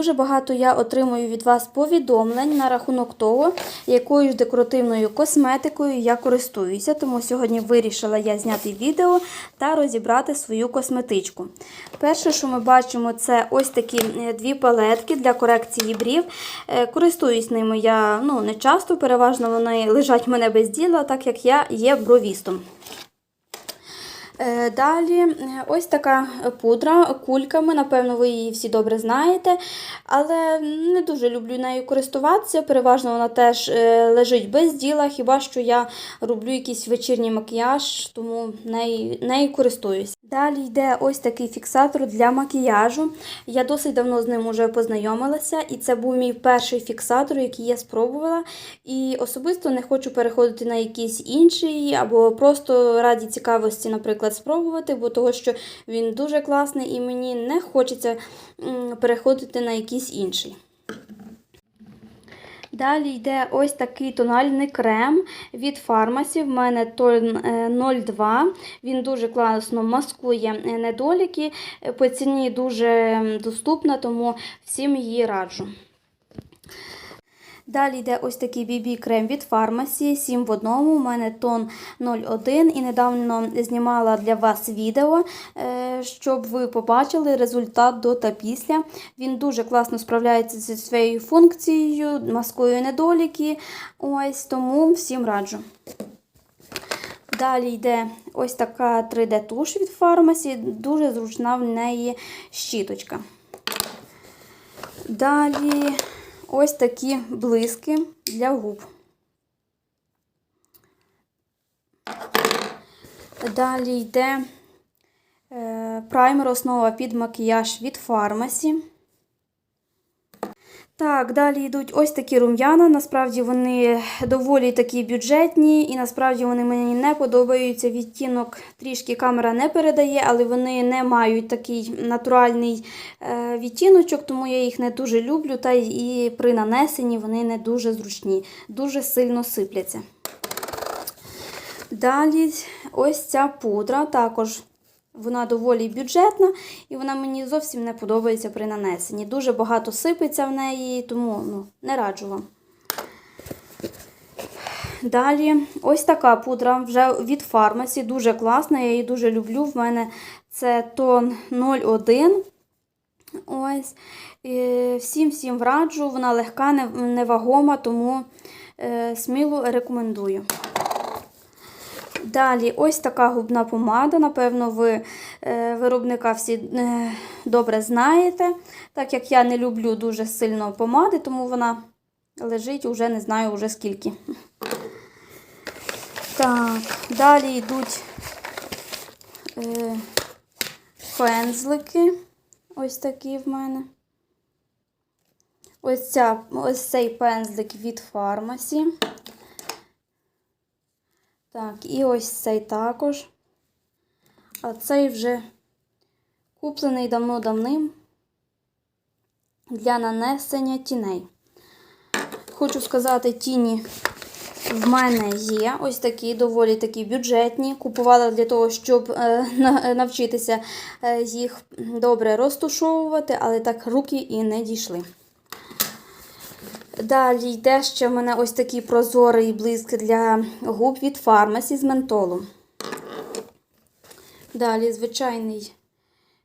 Дуже багато я отримую від вас повідомлень на рахунок того, якою ж декоративною косметикою я користуюся. Тому сьогодні вирішила я зняти відео та розібрати свою косметичку. Перше, що ми бачимо, це ось такі е, дві палетки для корекції брів. Е, Користуюсь ними я ну, не часто, переважно вони лежать в мене без діла, так як я є бровістом. Е, Далі е, ось така пудра кульками, напевно, ви її всі добре знаєте, але не дуже люблю нею користуватися. Переважно вона теж е, лежить без діла, хіба що я роблю якийсь вечірній макіяж, тому нею, нею користуюсь. Далі йде ось такий фіксатор для макіяжу. Я досить давно з ним вже познайомилася, і це був мій перший фіксатор, який я спробувала. І особисто не хочу переходити на якийсь інший, або просто раді цікавості, наприклад, спробувати, бо того, що він дуже класний і мені не хочеться переходити на якийсь інший. Далі йде ось такий тональний крем від фармасі. В мене тон е, 02. Він дуже класно маскує е, недоліки. Е, По ціні дуже доступна, тому всім її раджу. Далі йде ось такий BB-крем від фармасі 7 в одному. У мене тон 01 і недавно знімала для вас відео, е, щоб ви побачили результат до та після. Він дуже класно справляється зі своєю функцією, маскує недоліки. Ось тому всім раджу. Далі йде ось така 3D-туш від фармасі, дуже зручна в неї щіточка. Далі ось такі блиски для губ. Далі йде е, праймер основа під макіяж від фармасі. Так, далі йдуть ось такі рум'яна. Насправді вони доволі такі бюджетні, і насправді вони мені не подобаються. Відтінок трішки камера не передає, але вони не мають такий натуральний е, відтіночок, тому я їх не дуже люблю. Та і при нанесенні вони не дуже зручні, дуже сильно сипляться. Далі ось ця пудра також. Вона доволі бюджетна і вона мені зовсім не подобається при нанесенні. Дуже багато сипеться в неї, тому ну, не раджу вам. Далі ось така пудра вже від фармасі, дуже класна, я її дуже люблю. В мене це тон 01. Ось. Всім-всім раджу, вона легка, невагома, тому е, сміло рекомендую. Далі ось така губна помада. Напевно, ви е, виробника всі е, добре знаєте. Так як я не люблю дуже сильно помади, тому вона лежить уже не знаю вже скільки. Так, далі йдуть е, пензлики. Ось такі в мене. Ось, ця, ось цей пензлик від фармасі. Так, і ось цей також. А цей вже куплений давно-давним для нанесення тіней. Хочу сказати, тіні в мене є. Ось такі, доволі такі бюджетні. Купувала для того, щоб е, навчитися е, їх добре розтушовувати, але так руки і не дійшли. Далі йде ще в мене ось такий прозорий блиск для губ від фармасі з ментолом. Далі звичайний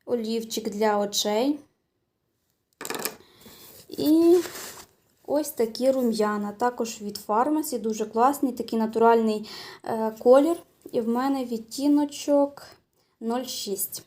олівчик для очей. І ось такі рум'яна. Також від фармасі, дуже класний, такий натуральний е, колір. І в мене відтіночок 06.